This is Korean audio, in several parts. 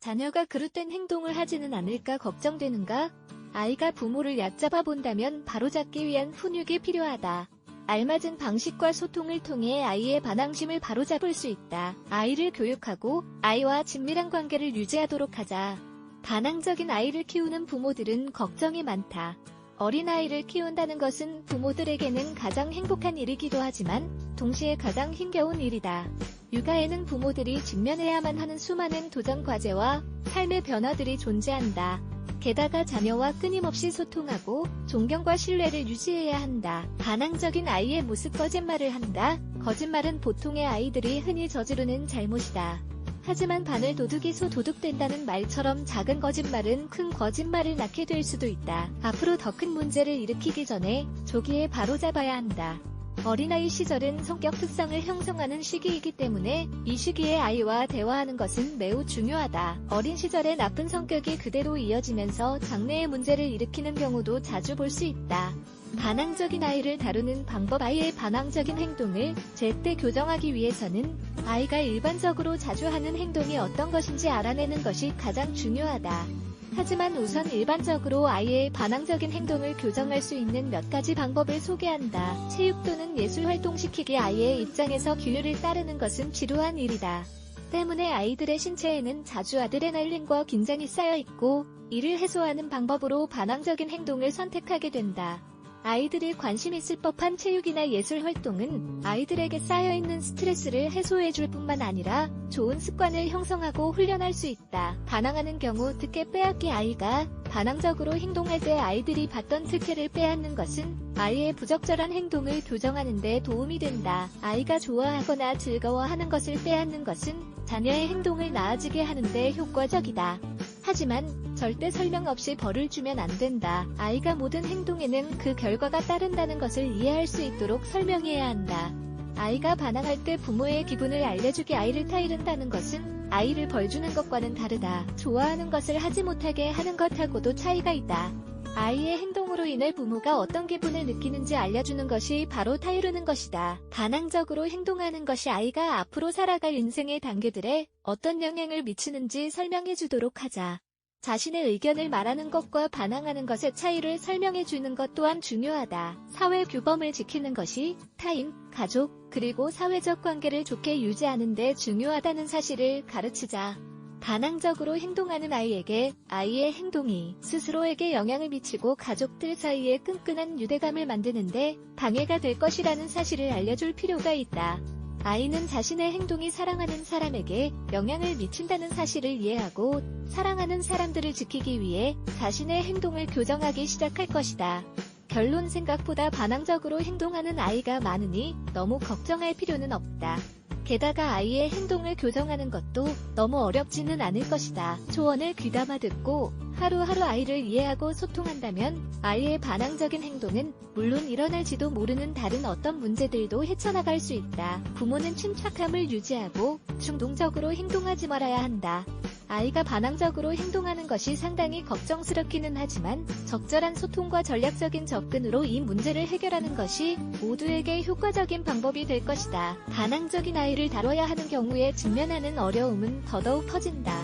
자녀가 그릇된 행동을 하지는 않을까 걱정되는가? 아이가 부모를 얕잡아 본다면 바로잡기 위한 훈육이 필요하다. 알맞은 방식과 소통을 통해 아이의 반항심을 바로잡을 수 있다. 아이를 교육하고 아이와 친밀한 관계를 유지하도록 하자. 반항적인 아이를 키우는 부모들은 걱정이 많다. 어린아이를 키운다는 것은 부모들에게는 가장 행복한 일이기도 하지만 동시에 가장 힘겨운 일이다. 육아에는 부모들이 직면해야만 하는 수많은 도전 과제와 삶의 변화들이 존재한다. 게다가 자녀와 끊임없이 소통하고 존경과 신뢰를 유지해야 한다. 반항적인 아이의 모습 거짓말을 한다. 거짓말은 보통의 아이들이 흔히 저지르는 잘못이다. 하지만 바늘 도둑이 소 도둑된다는 말처럼 작은 거짓말은 큰 거짓말을 낳게 될 수도 있다. 앞으로 더 큰 문제를 일으키기 전에 조기에 바로잡아야 한다. 어린아이 시절은 성격 특성을 형성하는 시기이기 때문에 이 시기에 아이와 대화하는 것은 매우 중요하다. 어린 시절의 나쁜 성격이 그대로 이어지면서 장래의 문제를 일으키는 경우도 자주 볼 수 있다. 반항적인 아이를 다루는 방법 아이의 반항적인 행동을 제때 교정하기 위해서는 아이가 일반적으로 자주 하는 행동이 어떤 것인지 알아내는 것이 가장 중요하다. 하지만 우선 일반적으로 아이의 반항적인 행동을 교정할 수 있는 몇 가지 방법을 소개한다. 체육 또는 예술 활동시키기 아이의 입장에서 규율을 따르는 것은 지루한 일이다. 때문에 아이들의 신체에는 자주 아드레날린과 긴장이 쌓여 있고 이를 해소하는 방법으로 반항적인 행동을 선택하게 된다. 아이들이 관심 있을 법한 체육이나 예술 활동은 아이들에게 쌓여있는 스트레스를 해소해줄 뿐만 아니라 좋은 습관을 형성하고 훈련할 수 있다. 반항하는 경우 특혜 빼앗기 아이가 반항적으로 행동할 때 아이들이 받던 특혜를 빼앗는 것은 아이의 부적절한 행동을 교정하는 데 도움이 된다. 아이가 좋아하거나 즐거워하는 것을 빼앗는 것은 자녀의 행동을 나아지게 하는데 효과적이다. 하지만 절대 설명 없이 벌을 주면 안 된다. 아이가 모든 행동에는 그 결과가 따른다는 것을 이해할 수 있도록 설명해야 한다. 아이가 반항할 때 부모의 기분을 알려주기 아이를 타이른다는 것은 아이를 벌 주는 것과는 다르다. 좋아하는 것을 하지 못하게 하는 것하고도 차이가 있다. 아이의 행동 으로 인해 부모가 어떤 기분을 느끼는지 알려주는 것이 바로 타이르는 것이다. 반항적으로 행동하는 것이 아이가 앞으로 살아갈 인생의 단계들에 어떤 영향을 미치는지 설명해 주도록 하자. 자신의 의견을 말하는 것과 반항하는 것의 차이를 설명해 주는 것 또한 중요하다. 사회 규범을 지키는 것이 타인, 가족, 그리고 사회적 관계를 좋게 유지하는 데 중요하다는 사실을 가르치자. 반항적으로 행동하는 아이에게 아이의 행동이 스스로에게 영향을 미치고 가족들 사이에 끈끈한 유대감을 만드는데 방해가 될 것이라는 사실을 알려줄 필요가 있다. 아이는 자신의 행동이 사랑하는 사람에게 영향을 미친다는 사실을 이해하고 사랑하는 사람들을 지키기 위해 자신의 행동을 교정하기 시작할 것이다. 결론 생각보다 반항적으로 행동하는 아이가 많으니 너무 걱정할 필요는 없다. 게다가 아이의 행동을 교정하는 것도 너무 어렵지는 않을 것이다. 조언을 귀담아 듣고 하루하루 아이를 이해하고 소통한다면 아이의 반항적인 행동은 물론 일어날지도 모르는 다른 어떤 문제들도 헤쳐나갈 수 있다. 부모는 침착함을 유지하고 충동적으로 행동하지 말아야 한다. 아이가 반항적으로 행동하는 것이 상당히 걱정스럽기는 하지만 적절한 소통과 전략적인 접근으로 이 문제를 해결하는 것이 모두에게 효과적인 방법이 될 것이다. 반항적인 아이를 다뤄야 하는 경우에 직면하는 어려움은 더더욱 커진다.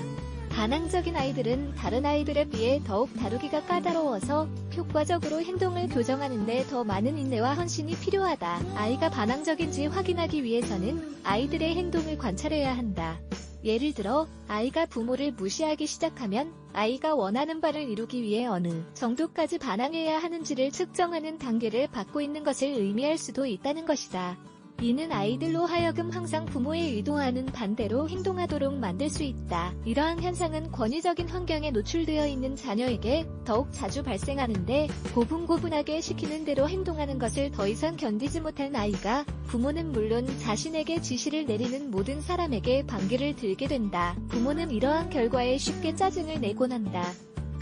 반항적인 아이들은 다른 아이들에 비해 더욱 다루기가 까다로워서 효과적으로 행동을 교정하는데 더 많은 인내와 헌신이 필요하다. 아이가 반항적인지 확인하기 위해서는 아이들의 행동을 관찰해야 한다. 예를 들어 아이가 부모를 무시하기 시작하면 아이가 원하는 바를 이루기 위해 어느 정도까지 반항해야 하는지를 측정하는 단계를 받고 있는 것을 의미할 수도 있다는 것이다. 이는 아이들로 하여금 항상 부모의 의도와는 반대로 행동하도록 만들 수 있다. 이러한 현상은 권위적인 환경에 노출되어 있는 자녀에게 더욱 자주 발생하는데 고분고분하게 시키는 대로 행동하는 것을 더 이상 견디지 못한 아이가 부모는 물론 자신에게 지시를 내리는 모든 사람에게 반기를 들게 된다. 부모는 이러한 결과에 쉽게 짜증을 내곤 한다.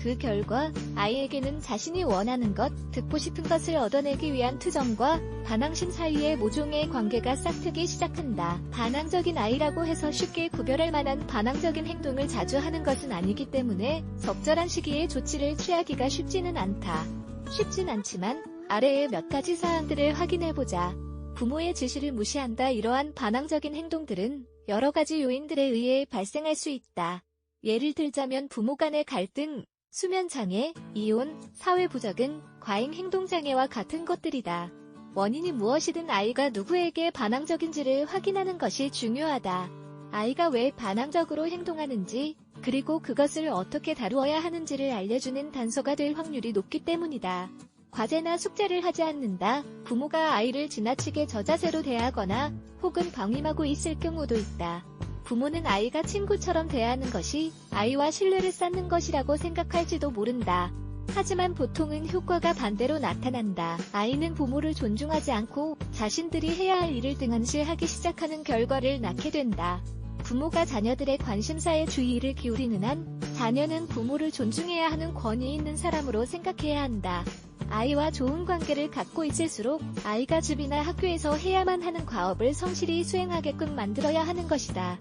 그 결과 아이에게는 자신이 원하는 것, 듣고 싶은 것을 얻어내기 위한 투정과 반항심 사이의 모종의 관계가 싹트기 시작한다. 반항적인 아이라고 해서 쉽게 구별할 만한 반항적인 행동을 자주 하는 것은 아니기 때문에 적절한 시기에 조치를 취하기가 쉽지는 않다. 쉽진 않지만 아래의 몇 가지 사항들을 확인해보자. 부모의 지시를 무시한다 이러한 반항적인 행동들은 여러 가지 요인들에 의해 발생할 수 있다. 예를 들자면 부모 간의 갈등, 수면장애, 이혼, 사회부적응, 과잉 행동장애와 같은 것들이다. 원인이 무엇이든 아이가 누구에게 반항적인지를 확인하는 것이 중요하다. 아이가 왜 반항적으로 행동하는지, 그리고 그것을 어떻게 다루어야 하는지를 알려주는 단서가 될 확률이 높기 때문이다. 과제나 숙제를 하지 않는다. 부모가 아이를 지나치게 저자세로 대하거나 혹은 방임하고 있을 경우도 있다. 부모는 아이가 친구처럼 대하는 것이 아이와 신뢰를 쌓는 것이라고 생각할지도 모른다. 하지만 보통은 효과가 반대로 나타난다. 아이는 부모를 존중하지 않고 자신들이 해야 할 일을 등한시 하기 시작하는 결과를 낳게 된다. 부모가 자녀들의 관심사에 주의를 기울이는 한 자녀는 부모를 존중해야 하는 권위 있는 사람으로 생각해야 한다. 아이와 좋은 관계를 갖고 있을수록 아이가 집이나 학교에서 해야만 하는 과업을 성실히 수행하게끔 만들어야 하는 것이다.